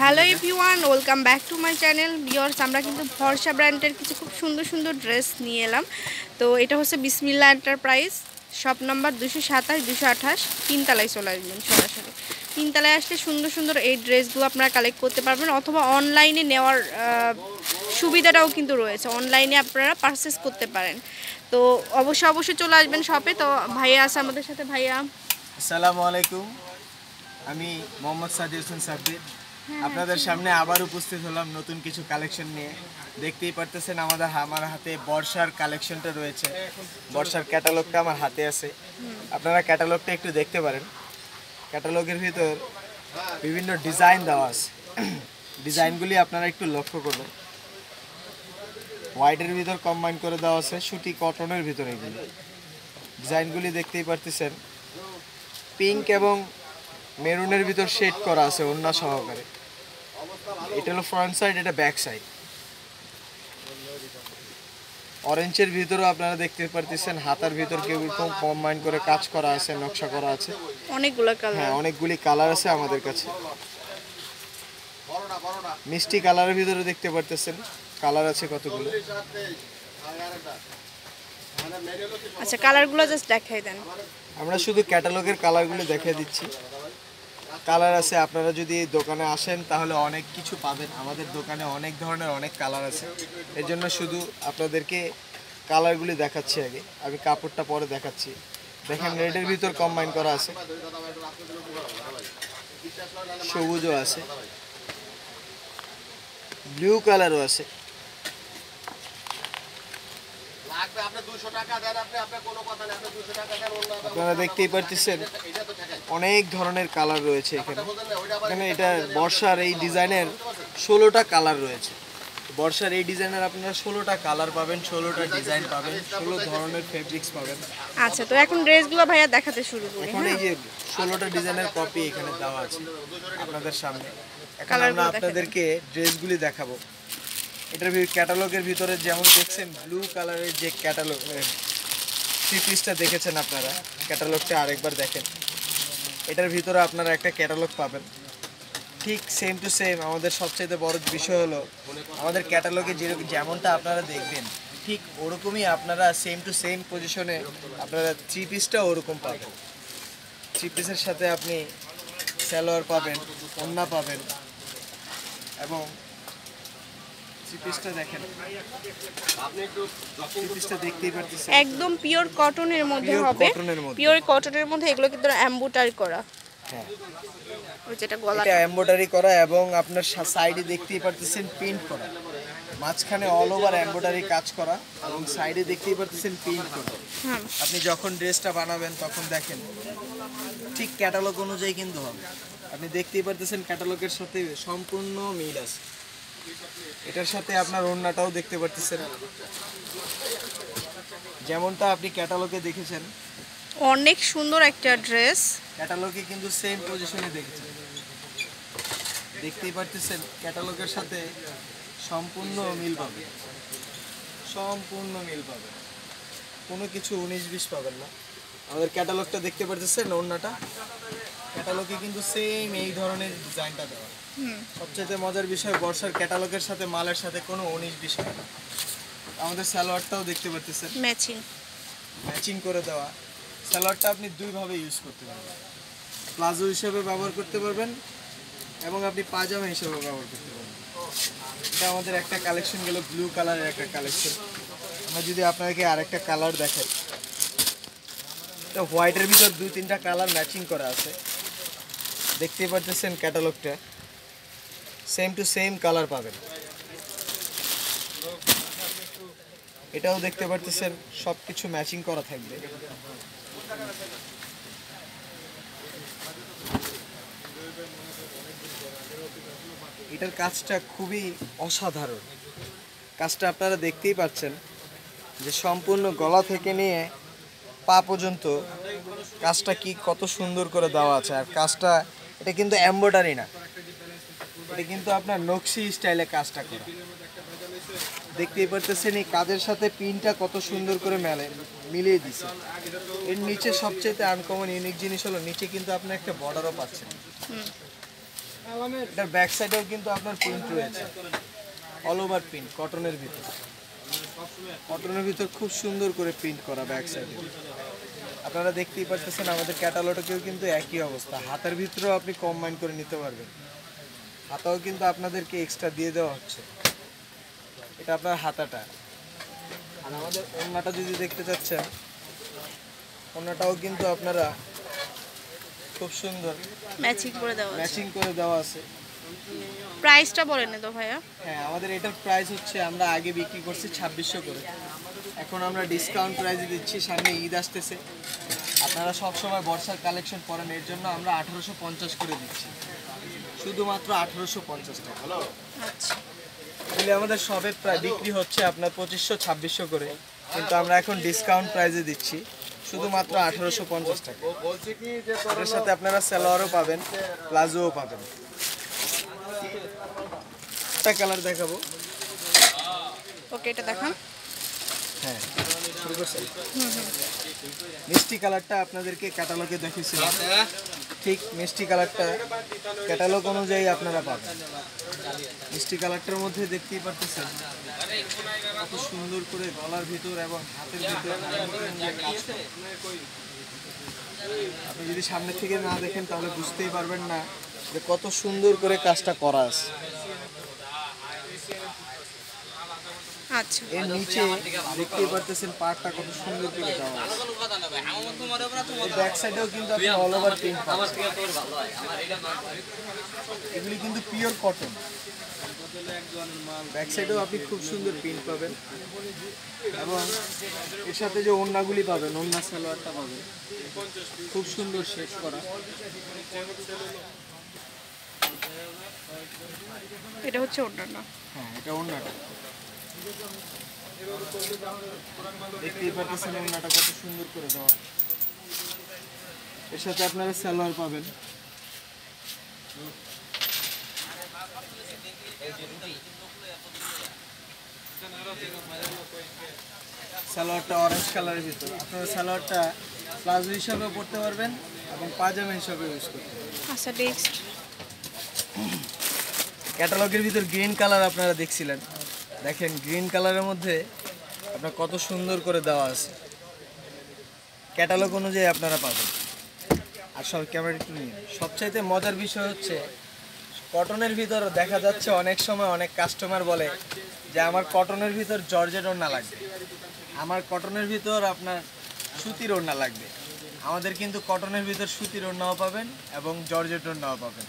Hello everyone welcome back to my channel বিয়ার্স আমরা কিন্তু ভরসা ব্র্যান্ডের কিছু খুব সুন্দর সুন্দর ড্রেস নিয়ে এলাম। তো এটা হচ্ছে বিসমিল্লা এন্টারপ্রাইজ শপ নম্বর দুশো সাতাশ দুশো আঠাশ তিনতলায় চলে আসবেন সরাসরি। তিনতলায় আসলে সুন্দর সুন্দর এই ড্রেসগুলো আপনারা কালেক্ট করতে পারবেন অথবা অনলাইনে নেওয়ার সুবিধাটাও কিন্তু রয়েছে। অনলাইনে আপনারা পারচেস করতে পারেন। তো অবশ্যই অবশ্যই চলে আসবেন শপে তো ভাইয়া আছে আমাদের সাথে। ভাইয়া। আসসালামু আলাইকুম। আমি মোহাম্মদ সাদি হোসেন সাব্বির। আপনাদের সামনে আবার উপস্থিত হলাম নতুন কিছু কালেকশন নিয়ে। দেখতেই পারতেছেন আমাদের আমার হাতে বর্ষার কালেকশনটা রয়েছে। বর্ষার ক্যাটালগটা আমার হাতে আছে। আপনারা ক্যাটালগটা একটু দেখতে পারেন। ক্যাটালগের ভিতর বিভিন্ন ডিজাইন দেওয়া আছে। ডিজাইনগুলি আপনারা একটু লক্ষ্য করবেন হোয়াইটের ভিতর কম্বাইন করে দেওয়া আছে সুতি কটনের ভিতরে এগুলি। ডিজাইনগুলি দেখতেই পারতেছেন। পিঙ্ক এবং মেরুনের ভিতর শেড করা আছে অন্য সহকারে। এটা হলো ফ্রন্ট সাইড এটা ব্যাক সাইড অরেঞ্জের ভিতরেও আপনারা দেখতে পারতেছেন হাতার ভিতর কেউ কম্বাইন করে কাজ করা আছে নকশা করা আছে। অনেকগুলো কালার হ্যাঁ অনেকগুলি কালার আছে আমাদের কাছে। মিষ্টি কালারের ভিতরে দেখতে পারতেছেন কালার আছে কতগুলো। আচ্ছা কালারগুলো জাস্ট দেখাই দেন। আমরা শুধু ক্যাটালগের কালারগুলো দেখিয়ে দিচ্ছি। কালার আছে, আপনারা যদি দোকানে আসেন তাহলে অনেক কিছু পাবেন। আমাদের দোকানে অনেক ধরনের অনেক কালার আছে। এর জন্য শুধু আপনাদেরকে কালারগুলি দেখাচ্ছি আগে। আমি কাপড়টা পরে দেখাচ্ছি। দেখেন, রেডের ভিতর কম্বাইন করা আছে। সবুজও আছে। ব্লু কালারও আছে। আপনারা দেখতেই পারতেছেন অনেক ধরনের কালার রয়েছে এখানে। এখানে এটা বর্ষার এই ডিজাইনের ষোলোটা কালার রয়েছে। বর্ষার এই ডিজাইনের আপনারা ষোলোটা কালার পাবেন ষোলোটা ডিজাইন পাবেন ষোলো ধরনের ফেব্রিক্স পাবেন। আচ্ছা তো এখন ড্রেসগুলো ভাইয়া দেখাতে শুরু করি এখন এই যে ষোলোটা ডিজাইনের কপি এখানে দেওয়া আছে আপনাদের সামনে। এখন আমরা আপনাদেরকে ড্রেসগুলি দেখাবো। এটার ক্যাটালগের ভিতরে যেমন দেখছেন ব্লু কালারের যে ক্যাটালগ থ্রি পিসটা দেখেছেন আপনারা? ক্যাটালগটা আরেকবার দেখেন। এটার ভিতরে আপনারা একটা ক্যাটালগ পাবেন। ঠিক সেম টু সেম আমাদের সবচেয়ে বড় বিষয় হলো, আমাদের ক্যাটালগে যেরকম যেমনটা আপনারা দেখবেন, ঠিক ওরকমই আপনারা সেম টু সেম পজিশনে আপনারা থ্রি পিসটা ওরকম পাবেন। থ্রি পিসের সাথে আপনি সালোয়ার পাবেন ওন্না পাবেন এবং পিসটা দেখেন। থ্রি পিসটা দেখতেই পারতেছেন। একদম পিওর কটনের মধ্যে হবে। পিওর কটনের মধ্যে এগুলো কিন্তু করা। হ্যাঁ। ওই যেটা গলা এটা এমব্রয়ডারি করা এবং আপনার সাইডে দেখতেই পারতেছেন প্রিন্ট করা। মাঝখানে অল ওভার এমব্রয়ডারি কাজ করা এবং সাইডে দেখতেই পারতেছেন প্রিন্ট করা। আপনি যখন ড্রেসটা বানাবেন তখন দেখেন ঠিক ক্যাটালগ অনুযায়ী কিন্তু হবে। আপনি দেখতেই পারতেছেন ক্যাটালগের সাথে সম্পূর্ণ মিল আছে। এটার সাথে আপনার ওড়নাটাও দেখতে পারতেছেন। যেমনটা আপনি ক্যাটালগে দেখেছেন। অনেক সুন্দর একটা ড্রেস। ক্যাটালগে কিন্তু সেম পজিশনে দেখেছেন। দেখতেই পারতেছেন ক্যাটালগের সাথে সম্পূর্ণ মিল পাবে। সম্পূর্ণ মিল পাবে। কোনো কিছু উনিশ বিশ পাবেন না। আমাদের ক্যাটালগটা দেখতে পারতেছেন ওড়নাটা। ক্যাটালগে কিন্তু সেম এই ধরনের ডিজাইনটা দেওয়া। সবচেয়ে মজার বিষয় বর্ষার ক্যাটালগের সাথে মালের সাথে কোনো উনিশ বিষয় আমাদের সালোয়ারটাও দেখতে পারতেছেন। ম্যাচিং ম্যাচিং করে দেওয়া। সালোয়ারটা আপনি দুইভাবে ইউজ করতে পারবেন। প্লাজো হিসেবে ব্যবহার করতে পারবেন এবং আপনি পাজামা হিসেবে ব্যবহার করতে পারবেন। এটা আমাদের একটা কালেকশন গেল ব্লু কালারের একটা কালেকশন আমরা যদি আপনাকে আরেকটা কালার দেখাই। তো হোয়াইটের ভিতর দুই তিনটা কালার ম্যাচিং করা আছে। দেখতেই পারতেছেন ক্যাটালগটা সেম টু সেম কালার পাবেন। এটাও দেখতে পারতেছেন সব কিছু ম্যাচিং করা থাকবে। এটার কাজটা খুবই অসাধারণ। কাজটা আপনারা দেখতেই পাচ্ছেন যে সম্পূর্ণ গলা থেকে নিয়ে পা পর্যন্ত কাজটা কি কত সুন্দর করে দেওয়া আছে। আর কাজটা, এটা কিন্তু এম্বয়ডারি না। এটা কিন্তু আপনার নকশি স্টাইলে কাজটা করা দেখতেই পারতেছেন এই কাজের সাথে পিনটা কত সুন্দর করে মেলে, মিলিয়ে দিছে। এর নিচে সবচেয়ে আনকমন ইউনিক জিনিস হলো, নিচে কিন্তু আপনি একটা বর্ডারও পাচ্ছেন। এটার ব্যাক সাইডেও কিন্তু আপনার প্রিন্ট রয়েছে। অল ওভার প্রিন্ট কটনের ভিতর। কটনের ভিতর খুব সুন্দর করে প্রিন্ট করা ব্যাক সাইডে আপনারা দেখতেই পাচ্ছেন আমাদের ক্যাটালগটাকেও কিন্তু একই অবস্থা। হাতের ভিতরেও আপনি কম্বাইন করে নিতে পারবেন। হাতাও কিন্তু আপনাদেরকে এক্সট্রা দিয়ে দেওয়া হচ্ছে। এটা আপনার হাতাটা। আর আমাদের ওড়নাটা যদি দেখতে চাচ্ছেন ওড়নাটাও কিন্তু আপনারা খুব সুন্দর ম্যাচিং করে দেওয়া ম্যাচিং করে দেওয়া আছে। প্রাইসটা বলেন তো ভাইয়া। হ্যাঁ আমাদের এটার প্রাইস হচ্ছে আমরা আগে বিক্রি করছি ছাব্বিশশো করে। এখন আমরা ডিসকাউন্ট প্রাইসে দিচ্ছি সামনে ঈদ আসতেছে। আপনারা সব সময় বর্ষার কালেকশন করেন এর জন্য আমরা আঠারোশো পঞ্চাশ করে দিচ্ছি। শুধুমাত্র আঠারোশো পঞ্চাশ টাকা। আচ্ছা। এগুলি আমাদের সবে প্রায় বিক্রি হচ্ছে আপনার পঁচিশশো ছাব্বিশশো করে। কিন্তু আমরা এখন ডিসকাউন্ট প্রাইসে দিচ্ছি। শুধুমাত্র আঠারোশো পঞ্চাশ টাকা। এটার সাথে আপনারা সালোয়ারও পাবেন প্লাজোও পাবেন। একটা কালার দেখাবো। ওকে এটা দেখান। হ্যাঁ শুরু করছেন মিষ্টি কালারটা আপনাদেরকে ক্যাটালগে দেখিয়েছিলাম। ঠিক মিষ্টি কালারটা ক্যাটালগ অনুযায়ী আপনারা পাবেন। মিষ্টি কালারটার মধ্যে দেখতেই পারতেছেন কত সুন্দর করে গলার ভিতর এবং হাতের ভিতর আপনি যদি সামনে থেকে না দেখেন, তাহলে বুঝতেই পারবেন না যে কত সুন্দর করে কাজটা করা আছে। আচ্ছা। এর নিচে দেখতেই পারতেছেন পার্টটা কত সুন্দর করে দেওয়া আছে। ব্যাক সাইডেও কিন্তু আপনি অল ওভার প্রিন্ট পাবেন। এগুলি কিন্তু পিওর কটন ব্যাক সাইডেও আপনি খুব সুন্দর প্রিন্ট পাবেন। এবং এর সাথে যে ওড়নাগুলি পাবেন ওড়না সালোয়ারটা পাবেন। খুব সুন্দর শেড করা। এটা হচ্ছে ওড়না হ্যাঁ এটা ওড়নাটা। দেখতেই পাচ্ছেন ওড়নাটা কত সুন্দর করে দেওয়া। এর সাথে আপনারা সালোয়ার পাবেন। সালোয়ারটা অরেঞ্জ কালারের ভিতর। আপনারা সালোয়ারটা প্লাজো হিসাবেও পড়তে পারবেন এবং পাজামা হিসাবে ইউজ করতে আচ্ছা নেক্সট ক্যাটালগের ভিতর গ্রিন কালার আপনারা দেখছিলেন। দেখেন গ্রিন কালারের মধ্যে আপনার কত সুন্দর করে দেওয়া আছে। ক্যাটালগ অনুযায়ী আপনারা পাবেন। আর সব ক্যামেরা একটু নিয়ে সবচাইতে মজার বিষয় হচ্ছে কটনের ভিতর দেখা যাচ্ছে অনেক সময় অনেক কাস্টমার বলে যে, আমার কটনের ভিতর জর্জেট ওড়না লাগবে। আমার কটনের ভিতর আপনার সুতির ওড়না লাগবে। আমাদের কিন্তু কটনের ভিতর সুতির ওড়নাও পাবেন এবং জর্জেট ওড়নাও পাবেন।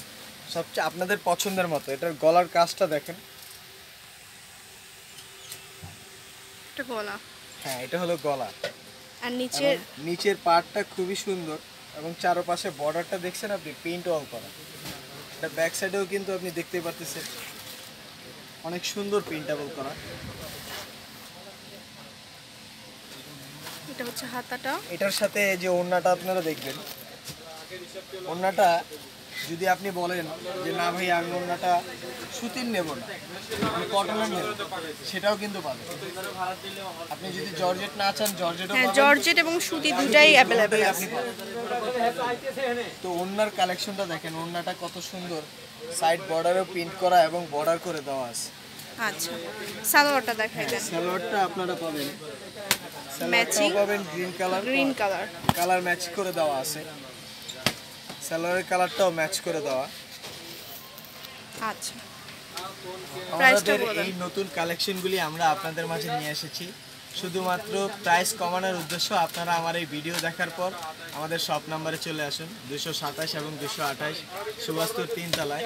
সবচেয়ে আপনাদের পছন্দের মতো। এটার গলার কাজটা দেখেন। এটা গলা। হ্যাঁ এটা হলো গলা। আর নিচের নিচের পার্টটা খুবই সুন্দর এবং চারপাশে বর্ডারটা দেখছেন আপনি? পেইন্ট অল করা। এটা ব্যাক সাইডেও কিন্তু আপনি দেখতে পাচ্ছেন অনেক সুন্দর প্রিন্টেবল করা। এটা হচ্ছে হাতাটা। এটার সাথে যে ওড়নাটা আপনারা দেখবেন। ওড়নাটা যদি আপনি বলেন যে না ভাই আমি ওড়নাটা সুতির নেব না আমি কটনের নেব। সেটাও কিন্তু পাবেন আপনি যদি জর্জেট না চান জর্জেটও হ্যাঁ জর্জেট এবং সুতি দুটাই অ্যাভেলেবেল আছে। আপনি তো ওড়নার কালেকশনটা দেখেন ওড়নাটা কত সুন্দর। সাইড বর্ডারেও প্রিন্ট করা এবং বর্ডার করে দেওয়া আছে। আচ্ছা সালোয়ারটা দেখাই দেন। সালোয়ারটা আপনারা পাবেন? সালোয়ারটাও পাবেন green colour green colour colour match করে দেওয়া আছে। সালোয়ারের কালারটাও ম্যাচ করে দেওয়া। আচ্ছা। আমাদের এই নতুন কালেকশনগুলি আমরা আপনাদের মাঝে নিয়ে এসেছি। শুধুমাত্র প্রাইস কমানোর উদ্দেশ্য আপনারা আমার এই ভিডিও দেখার পর আমাদের শপ নাম্বারে চলে আসুন দুশো সাতাশ এবং দুশো আঠাশ সুবাস্তুর তিনতলায়।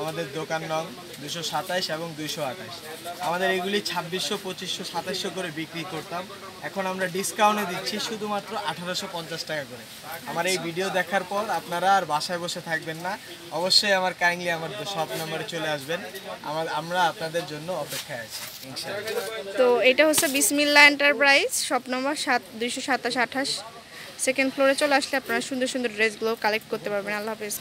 আমাদের দোকান নং দুশো সাতাশ এবং দুশো আঠাশ। আমাদের এগুলি ছাব্বিশশো, পঁচিশশো, সাতাশশো করে বিক্রি করতাম। এখন আমরা ডিসকাউন্টে দিচ্ছি শুধুমাত্র আঠারোশো পঞ্চাশ টাকা করে। আমার এই ভিডিও দেখার পর আপনারা আর বাসায় বসে থাকবেন না। অবশ্যই আমার কাইন্ডলি আমার শপ নাম্বারে চলে আসবেন। আমার, আমরা আপনাদের জন্য অপেক্ষায় আছি তো এটা হচ্ছে বিসমিল্লা এন্টারপ্রাইজ শপ নম্বর সাত, দুইশো সাতাশ, আঠাশ। সেকেন্ড ফ্লোরে চলে আসলে আপনারা সুন্দর সুন্দর ড্রেসগুলো কালেক্ট করতে পারবেন। আল্লাহ হাফেজ।